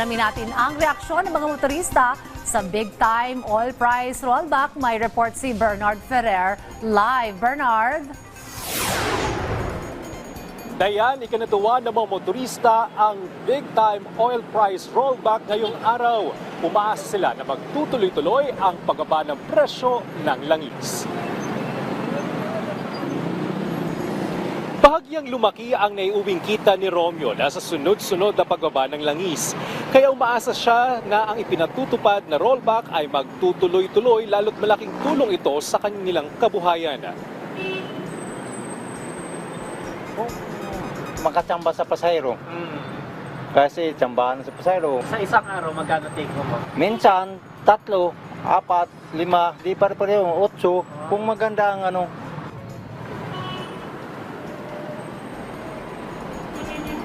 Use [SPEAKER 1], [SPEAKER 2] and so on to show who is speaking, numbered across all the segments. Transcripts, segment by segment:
[SPEAKER 1] Alamin natin ang reaksyon ng mga motorista sa big time oil price rollback. May report si Bernard Ferrer. Live, Bernard.
[SPEAKER 2] Dayan, ikinatuwa ng mga motorista ang big-time oil price rollback ngayong araw. Umaasa sila na magtutuloy-tuloy ang pagbaba ng presyo ng langis. Bahagyang lumaki ang naiuwing kita ni Romeo na sa sunod-sunod na pagbaba ng langis. Kaya umaasa siya na ang ipinatutupad na rollback ay magtutuloy-tuloy lalo't malaking tulong ito sa kanilang kabuhayan.
[SPEAKER 3] makachamba sa pasayro. Kasi tsambahan sa pasayro.
[SPEAKER 4] Sa isang araw, magkano take mo?
[SPEAKER 3] Minsan, tatlo, apat, lima, di pare-pareho, otso. Kung maganda ang ano,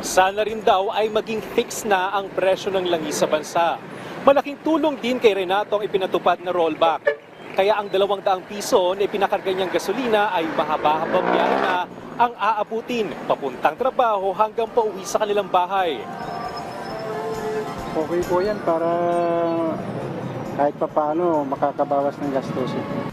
[SPEAKER 2] Sana rin daw ay maging fix na ang presyo ng langis sa bansa. Malaking tulong din kay Renato ang ipinatupad na rollback. Kaya ang dalawang daang piso na ipinakarga niyang gasolina ay mahaba-habang biyahe na ang aabutin papuntang trabaho hanggang pauwi sa kanilang bahay.
[SPEAKER 5] Okay po yan para kahit papaano makakabawas ng gastusin.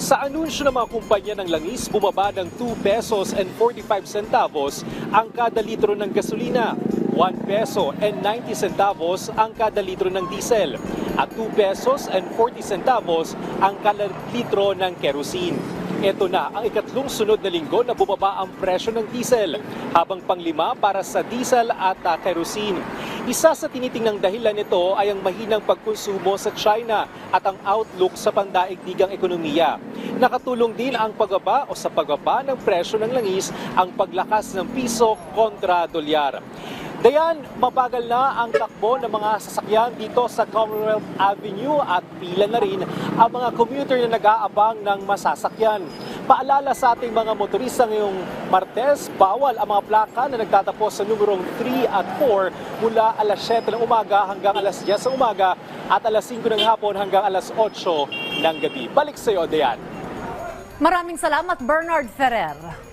[SPEAKER 2] Sa anunsyo ng mga kumpanya ng langis, bumaba ng 2 pesos and 45 centavos ang kada litro ng gasolina, 1 peso and 90 centavos ang kada litro ng diesel, at 2 pesos and 40 centavos ang kada litro ng kerosene. Ito na ang ikatlong sunod na linggo na bumaba ang presyo ng diesel, habang panglima para sa diesel at ah, kerosene. Isa sa tinitingnang dahilan nito ay ang mahinang pagkonsumo sa China at ang outlook sa pandaigdigang ekonomiya. Nakatulong din ang pagbaba o sa pagbaba ng presyo ng langis ang paglakas ng piso kontra dolyar. Dayan, mabagal na ang takbo ng mga sasakyan dito sa Commonwealth Avenue at pila na rin ang mga commuter na nag-aabang ng masasakyan. Paalala sa ating mga motorista ngayong Martes, bawal ang mga plaka na nagtatapos sa numerong 3 at 4 mula alas 7 ng umaga hanggang alas 10 ng umaga at alas 5 ng hapon hanggang alas 8 ng gabi. Balik sa iyo, Dayan.
[SPEAKER 1] Maraming salamat, Bernard Ferrer.